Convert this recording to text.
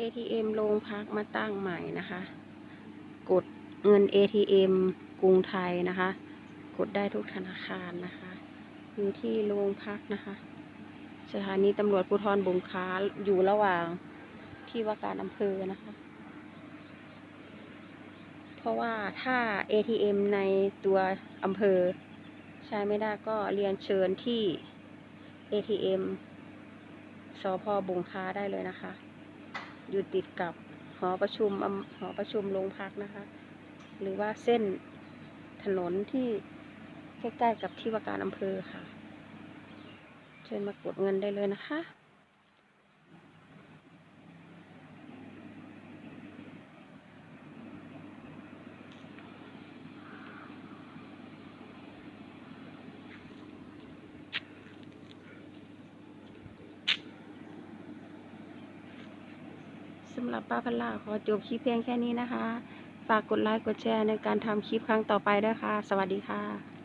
ATM โรงพักมาตั้งใหม่นะคะ กดเงิน ATM กรุงไทยนะคะ กดได้ทุกธนาคารนะคะ อยู่ที่โรงพักนะคะ สถานีตำรวจภูธรบุงค้าอยู่ระหว่างที่ว่าการอำเภอนะคะ เพราะว่าถ้า ATM ในตัวอำเภอ ใช้ไม่ได้ก็เรียนเชิญที่ ATM สพบุงค้าได้เลยนะคะ อยู่ติดกับหอประชุมอหอประชุมโรงพักนะคะ หรือว่าเส้นถนนที่ใกล้ๆกับที่ว่าการอำเภอค่ะ เชิญมากดเงินได้เลยนะคะ สำหรับป้าพันลาขอจบคลิปเพียงแค่นี้นะคะ ฝากกดไลค์กดแชร์ในการทำคลิปครั้งต่อไปด้วยค่ะ สวัสดีค่ะ